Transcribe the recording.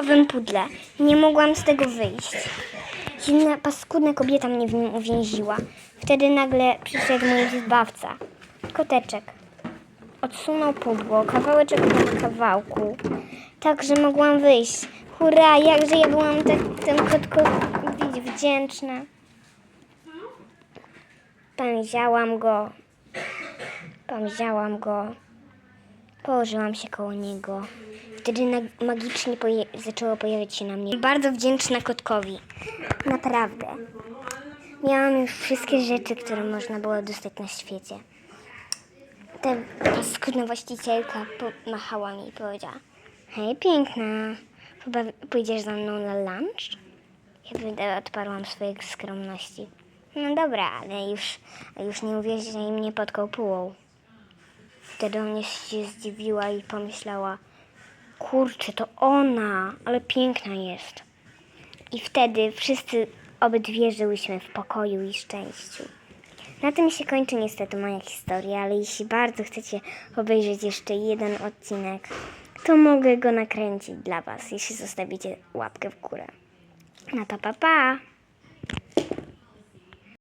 nowym pudle. Nie mogłam z tego wyjść. Zimna, paskudna kobieta mnie w nim uwięziła. Wtedy nagle przyszedł mój wybawca. Koteczek. Odsunął pudło, kawałeczek po kawałku, tak, że mogłam wyjść. Hurra, jakże ja byłam tak, tym kotkowi wdzięczna. Pamiętałam go. Pamiętałam go. Położyłam się koło niego. Wtedy magicznie poje- zaczęło pojawiać się na mnie. Bardzo wdzięczna kotkowi. Naprawdę. Miałam już wszystkie rzeczy, które można było dostać na świecie. Ta paskudna właścicielka pomachała mi i powiedziała Hej, piękna, chyba pójdziesz ze mną na lunch? Ja odparłam swojej skromności. No dobra, ale już, już nie uwieźli mnie pod kopułą. Wtedy ona się zdziwiła i pomyślała, kurczę, to ona, ale piękna jest. I wtedy wszyscy obydwie żyłyśmy w pokoju i szczęściu. Na tym się kończy niestety moja historia, ale jeśli bardzo chcecie obejrzeć jeszcze jeden odcinek, to mogę go nakręcić dla Was, jeśli zostawicie łapkę w górę. No to pa pa!